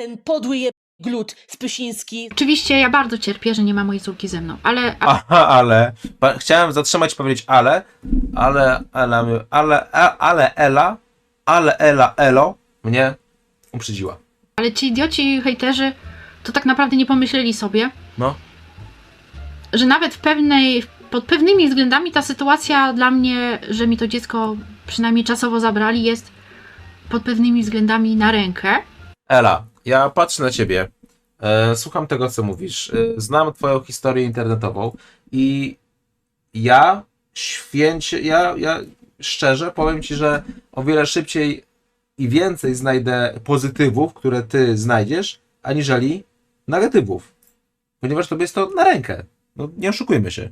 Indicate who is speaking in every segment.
Speaker 1: ten podły je glut Spysiński.
Speaker 2: Oczywiście ja bardzo cierpię, że nie ma mojej córki ze mną, ale
Speaker 3: Aha, ale. Pa, chciałem zatrzymać i powiedzieć ale, ale, ale, ale, ale Ela, ale Ela, Elo mnie uprzedziła.
Speaker 2: ale ci idioci hejterzy to tak naprawdę nie pomyśleli sobie,
Speaker 3: No.
Speaker 2: że nawet w pewnej, pod pewnymi względami ta sytuacja dla mnie, że mi to dziecko przynajmniej czasowo zabrali, jest pod pewnymi względami na rękę.
Speaker 3: Ela, ja patrzę na ciebie, e, słucham tego, co mówisz, e, znam twoją historię internetową i ja święcie, ja, ja szczerze powiem ci, że o wiele szybciej i więcej znajdę pozytywów, które ty znajdziesz, aniżeli negatywów. Ponieważ tobie jest to na rękę. No, nie oszukujmy się.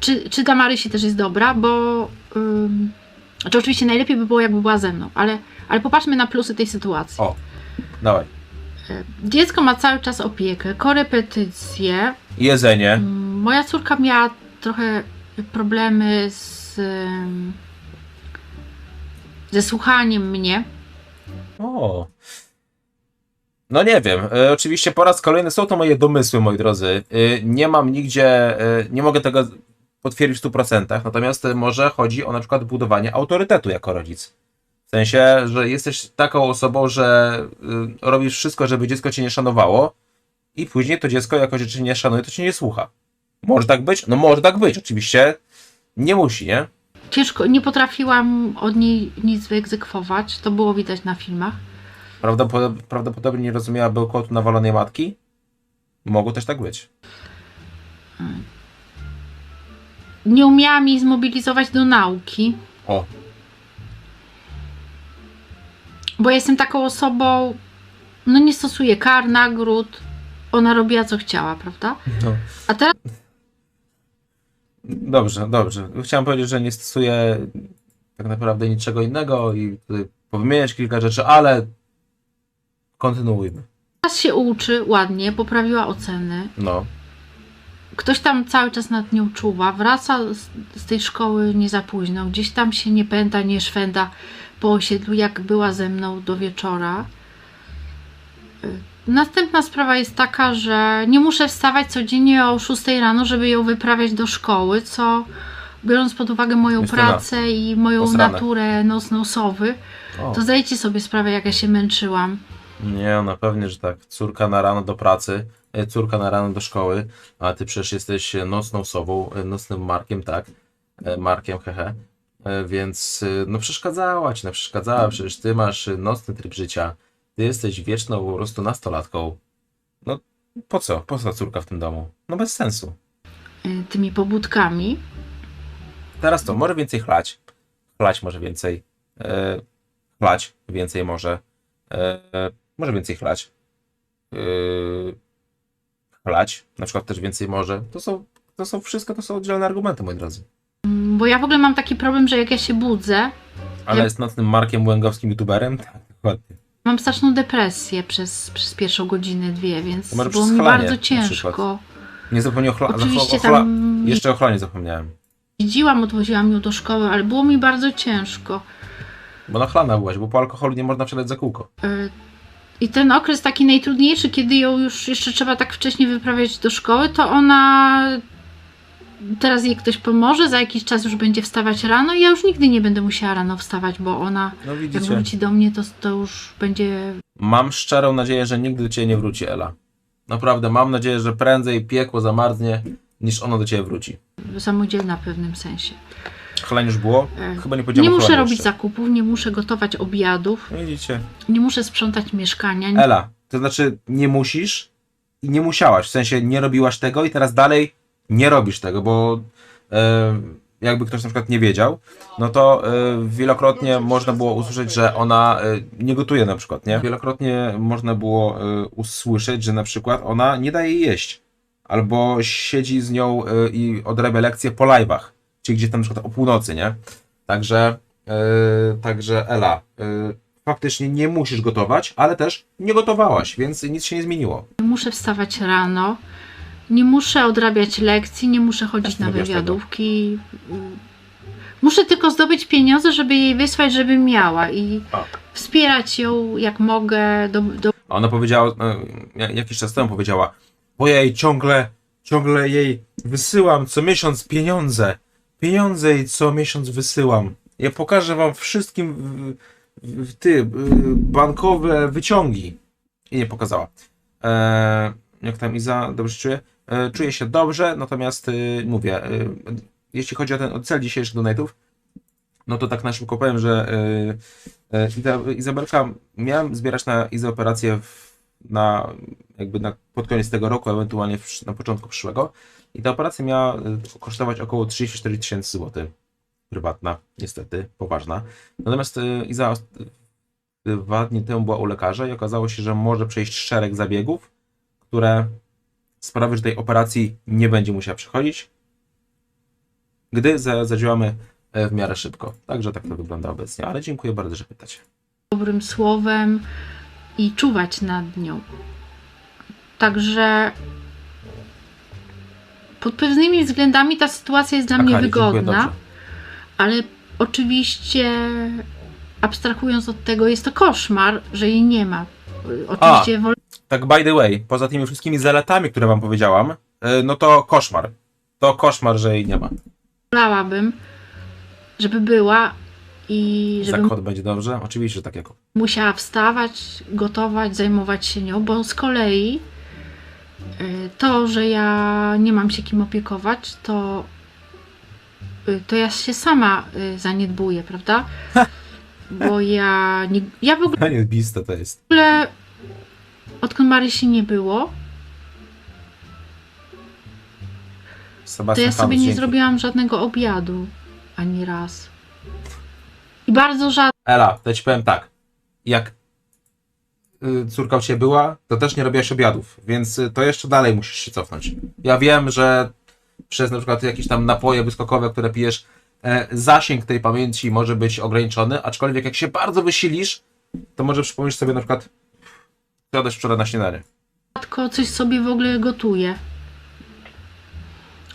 Speaker 2: Czy, czy dla Marysi też jest dobra, bo ym, znaczy oczywiście najlepiej by było, jakby była ze mną, ale, ale popatrzmy na plusy tej sytuacji.
Speaker 3: O, dawaj.
Speaker 2: Dziecko ma cały czas opiekę, korepetycje.
Speaker 3: Jedzenie.
Speaker 2: Mm, Moja córka miała trochę problemy z, ze słuchaniem mnie.
Speaker 3: O. No nie wiem. E, oczywiście po raz kolejny są to moje domysły, moi drodzy. E, nie mam nigdzie, e, nie mogę tego potwierdzić w 100%, natomiast może chodzi o na przykład budowanie autorytetu jako rodzic. W sensie, że jesteś taką osobą, że y, robisz wszystko, żeby dziecko cię nie szanowało i później to dziecko, jako że cię nie szanuje, to cię nie słucha. Może tak być? No może tak być. Oczywiście nie musi, nie?
Speaker 2: Ciężko, nie potrafiłam od niej nic wyegzekwować. To było widać na filmach.
Speaker 3: Prawdopodobnie, prawdopodobnie nie rozumiała bełkotu nawalonej matki. Mogło też tak być.
Speaker 2: Nie umiałam jej zmobilizować do nauki.
Speaker 3: O,
Speaker 2: Bo ja jestem taką osobą, no nie stosuję kar, nagród. Ona robiła co chciała, prawda?
Speaker 3: no.
Speaker 2: A teraz
Speaker 3: Dobrze, dobrze. Chciałem powiedzieć, że nie stosuję tak naprawdę niczego innego i tutaj powymieniać kilka rzeczy, ale kontynuujmy.
Speaker 2: się uczy ładnie, poprawiła oceny.
Speaker 3: No.
Speaker 2: Ktoś tam cały czas nad nią czuwa, wraca z, z tej szkoły nie za późno, gdzieś tam się nie pęta, nie szwenda po osiedlu, jak była ze mną do wieczora. Y, Następna sprawa jest taka, że nie muszę wstawać codziennie o 6 rano, żeby ją wyprawiać do szkoły, co biorąc pod uwagę moją
Speaker 3: Jest to
Speaker 2: pracę i moją
Speaker 3: posrane.
Speaker 2: naturę nocno-sowy, to zdajcie sobie sprawę, jak ja się męczyłam.
Speaker 3: Nie, no pewnie, że tak. Córka na rano do pracy, e, córka na rano do szkoły, a ty przecież jesteś nocną sową, e, nocnym Markiem, tak? E, Markiem, hehe. E, Więc e, no przeszkadzała ci, no przeszkadzała, przecież ty masz e, nocny tryb życia. Ty jesteś wieczną po prostu nastolatką. No po co? Po co córka w tym domu? No bez sensu.
Speaker 2: y, Tymi pobudkami.
Speaker 3: Teraz to, może więcej chlać. Chlać może więcej. E, chlać więcej może. E, może więcej chlać. E, chlać, na przykład też więcej może. To są, to są wszystko, to są oddzielne argumenty, moi drodzy.
Speaker 2: Bo ja w ogóle mam taki problem, że jak ja się budzę,
Speaker 3: Ale
Speaker 2: Ja-
Speaker 3: jest nocnym Markiem Łęgowskim youtuberem? Tak, dokładnie.
Speaker 2: mam straszną depresję przez, przez pierwszą godzinę, dwie, więc było mi bardzo ciężko.
Speaker 3: Nie zapomniał chla-
Speaker 2: Oczywiście
Speaker 3: o chla-
Speaker 2: tam
Speaker 3: Jeszcze o chlanie zapomniałem.
Speaker 2: jeździłam, odwoziłam ją do szkoły, ale było mi bardzo ciężko.
Speaker 3: Bo na chlana byłaś, bo po alkoholu nie można wsiadać za kółko.
Speaker 2: Y, I ten okres taki najtrudniejszy, kiedy ją już jeszcze trzeba tak wcześnie wyprawiać do szkoły, to ona teraz jej ktoś pomoże, za jakiś czas już będzie wstawać rano i ja już nigdy nie będę musiała rano wstawać, bo ona
Speaker 3: No
Speaker 2: jak
Speaker 3: widzicie.
Speaker 2: wróci do mnie, to, to już będzie
Speaker 3: Mam szczerą nadzieję, że nigdy do ciebie nie wróci Ela. Naprawdę, mam nadzieję, że prędzej piekło zamarznie, niż ono do ciebie wróci.
Speaker 2: samodzielna w pewnym sensie.
Speaker 3: Chlanie już było?
Speaker 2: E,
Speaker 3: Chyba nie
Speaker 2: Nie muszę robić zakupów, nie muszę gotować obiadów,
Speaker 3: No Widzicie.
Speaker 2: nie muszę sprzątać mieszkania. Nie,
Speaker 3: Ela, to znaczy nie musisz i nie musiałaś, w sensie nie robiłaś tego i teraz dalej nie robisz tego, bo e, jakby ktoś na przykład nie wiedział, no to e, wielokrotnie można było usłyszeć, że ona e, nie gotuje na przykład, nie? Wielokrotnie można było usłyszeć, że na przykład ona nie daje jeść, albo siedzi z nią i odrabia lekcje po live'ach, czyli gdzieś tam na przykład o północy, nie? Także, także Ela, faktycznie nie musisz gotować, ale też nie gotowałaś, więc nic się nie zmieniło.
Speaker 2: muszę wstawać rano, nie muszę odrabiać lekcji, nie muszę chodzić na wywiadówki. Muszę tylko zdobyć pieniądze, żeby jej wysłać, żeby miała i
Speaker 3: O.
Speaker 2: wspierać ją jak mogę. Do, do...
Speaker 3: A ona powiedziała, e, ja- jakiś czas temu powiedziała, bo ja jej ciągle, ciągle jej wysyłam co miesiąc pieniądze. Pieniądze jej co miesiąc wysyłam. Ja pokażę wam wszystkim w, w, ty, y, bankowe wyciągi. I nie pokazała. E, jak tam Iza, dobrze czuje? E, czuję się dobrze, natomiast y, mówię, y, jeśli chodzi o ten cel dzisiejszych donate'ów, no to tak na szybko powiem, że y, Iza- Izabelka, miałem zbierać na Izę operację w, na, jakby na, pod koniec tego roku, ewentualnie w, na początku przyszłego. I ta operacja miała kosztować około 34 tysięcy złotych. Prywatna, niestety, poważna. Natomiast Iza dwa dni temu była u lekarza i okazało się, że może przejść szereg zabiegów, które sprawią, że tej operacji nie będzie musiała przechodzić, gdy za- zadziałamy e, w miarę szybko. Także tak to wygląda obecnie, ale dziękuję bardzo, że pytacie.
Speaker 2: dobrym słowem i czuwać nad nią. Także pod pewnymi względami ta sytuacja jest dla mnie
Speaker 3: Akali, dziękuję,
Speaker 2: wygodna, ale oczywiście abstrahując od tego, jest to koszmar, że jej nie ma. Oczywiście wolę
Speaker 3: Tak by the way, poza tymi wszystkimi zaletami, które wam powiedziałam, e, no to koszmar. To koszmar, że jej nie ma.
Speaker 2: wolałabym, żeby była i żebym
Speaker 3: Zakład będzie dobrze? Oczywiście, że tak jako.
Speaker 2: musiała wstawać, gotować, zajmować się nią, bo z kolei y, to, że ja nie mam się kim opiekować, to, y, to ja się sama zaniedbuję, prawda? Bo ja nie, ja w
Speaker 3: Zajebiste to jest.
Speaker 2: ogóle odkąd Marysi nie było, to
Speaker 3: Sebastian
Speaker 2: ja sobie nie
Speaker 3: dzięki.
Speaker 2: zrobiłam żadnego obiadu ani raz. I bardzo rzadko
Speaker 3: Ela, to ci powiem tak. Jak y, córka u ciebie była, to też nie robiłaś obiadów, więc y, to jeszcze dalej musisz się cofnąć. Ja wiem, że przez na przykład jakieś tam napoje wyskokowe, które pijesz, e, zasięg tej pamięci może być ograniczony, aczkolwiek jak się bardzo wysilisz, to może przypomnieć sobie na przykład jadłeś wczoraj na śniadanie.
Speaker 2: rzadko coś sobie w ogóle gotuję.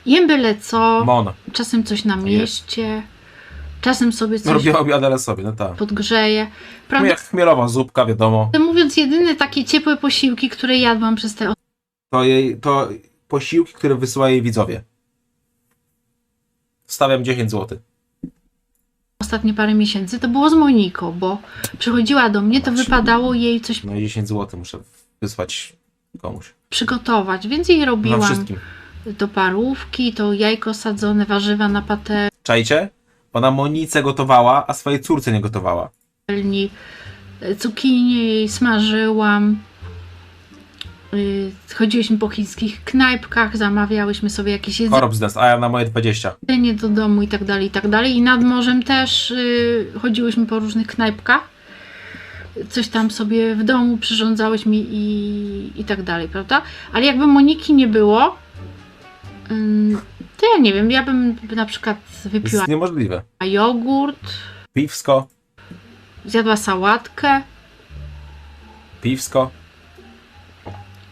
Speaker 2: Jem byle co.
Speaker 3: Mon.
Speaker 2: czasem coś na mieście, czasem sobie
Speaker 3: No
Speaker 2: coś
Speaker 3: robię obiad, ale sobie, no tak.
Speaker 2: podgrzeję.
Speaker 3: No
Speaker 2: Prawdę
Speaker 3: jak chmielowa zupka, wiadomo.
Speaker 2: mówiąc, jedyne takie ciepłe posiłki, które jadłam przez te
Speaker 3: To jej, to posiłki, które wysyłają jej widzowie. Stawiam 10 zł.
Speaker 2: Ostatnie parę miesięcy, to było z Moniką, bo przychodziła do mnie, to
Speaker 3: Znaczy-
Speaker 2: wypadało jej coś
Speaker 3: No i 10 zł muszę wysłać komuś.
Speaker 2: przygotować, więc jej
Speaker 3: Na
Speaker 2: robiłam
Speaker 3: wszystkim.
Speaker 2: to parówki, to jajko sadzone, warzywa na
Speaker 3: Czajcie? Ona Monice gotowała, a swojej córce nie gotowała.
Speaker 2: patelni, cukinie jej smażyłam. Y, Chodziłyśmy po chińskich knajpkach, zamawiałyśmy sobie jakieś jedzenie.
Speaker 3: A ja na moje 20.
Speaker 2: jedzenie do domu i tak dalej, i tak dalej. I nad morzem też y, chodziłyśmy po różnych knajpkach. Coś tam sobie w domu przyrządzałyśmy i, i tak dalej, prawda? Ale jakby Moniki nie było, ym, to ja nie wiem, ja bym na przykład wypiła
Speaker 3: jest niemożliwe.
Speaker 2: jogurt,
Speaker 3: Piwsko,
Speaker 2: zjadła sałatkę,
Speaker 3: piwsko,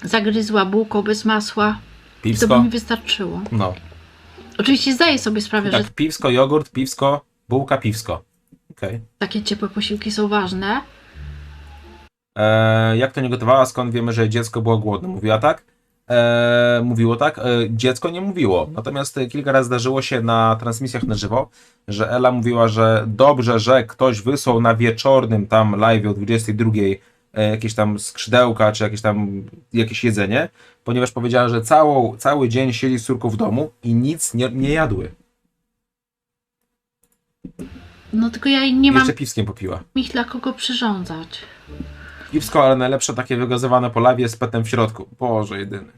Speaker 2: zagryzła bułką bez masła. To by
Speaker 3: piwsko.
Speaker 2: mi wystarczyło.
Speaker 3: No.
Speaker 2: Oczywiście zdaję sobie sprawę, że
Speaker 3: Tak, piwsko, jogurt, piwsko, bułka, piwsko. Okej.
Speaker 2: takie ciepłe posiłki są ważne.
Speaker 3: E, jak to nie gotowała, skąd wiemy, że dziecko było głodne? Mówiła tak? E, mówiło tak? E, dziecko nie mówiło. Natomiast e, kilka razy zdarzyło się na transmisjach na żywo, że Ela mówiła, że dobrze, że ktoś wysłał na wieczornym tam live o 22 e, jakieś tam skrzydełka, czy jakieś tam jakieś jedzenie, ponieważ powiedziała, że całą, cały dzień siedzi z córką w domu i nic nie, nie jadły.
Speaker 2: No tylko ja nie mam
Speaker 3: Jeszcze piwskiem popiła.
Speaker 2: ich dla kogo przyrządzać.
Speaker 3: Piwsko, ale najlepsze takie wygazowane po lawie z petem w środku. Boże jedyny.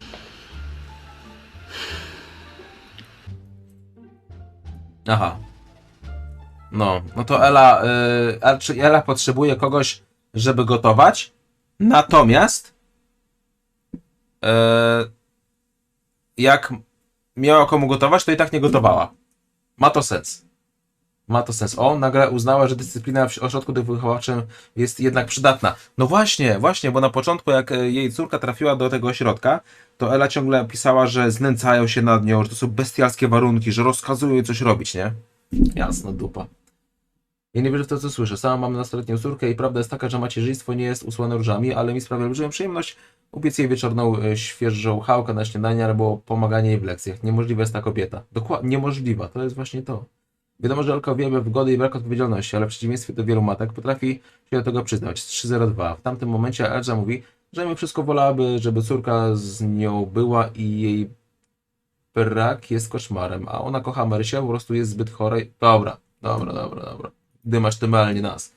Speaker 3: Aha. No, no to Ela, y, czy Ela potrzebuje kogoś, żeby gotować, natomiast y, jak miała komu gotować, to i tak nie gotowała. Ma to sens. Ma to sens. O, nagle uznała, że dyscyplina w ośrodku wychowawczym jest jednak przydatna. No właśnie, właśnie, bo na początku, jak e, jej córka trafiła do tego ośrodka, to Ela ciągle pisała, że znęcają się nad nią, że to są bestialskie warunki, że rozkazują jej coś robić, nie? Jasna dupa. Ja nie wierzę w to, co słyszę. Sama mam nastoletnią córkę i prawda jest taka, że macierzyństwo nie jest usłane różami, ale mi sprawia olbrzymią przyjemność upiec jej wieczorną e, świeżą chałkę na śniadanie albo pomaganie jej w lekcjach. Niemożliwa jest ta kobieta. Dokładnie, niemożliwa. To jest właśnie to. Wiadomo, że Elka uwielbia wygodę i brak odpowiedzialności, ale w przeciwieństwie do wielu matek potrafi się do tego przyznać. 302. W tamtym momencie Elza mówi, że mimo wszystko wolałaby, żeby córka z nią była i jej brak jest koszmarem, a ona kocha Marysię, po prostu jest zbyt chora. Dobra, dobra, dobra, dobra. Dymasz ty nie nas.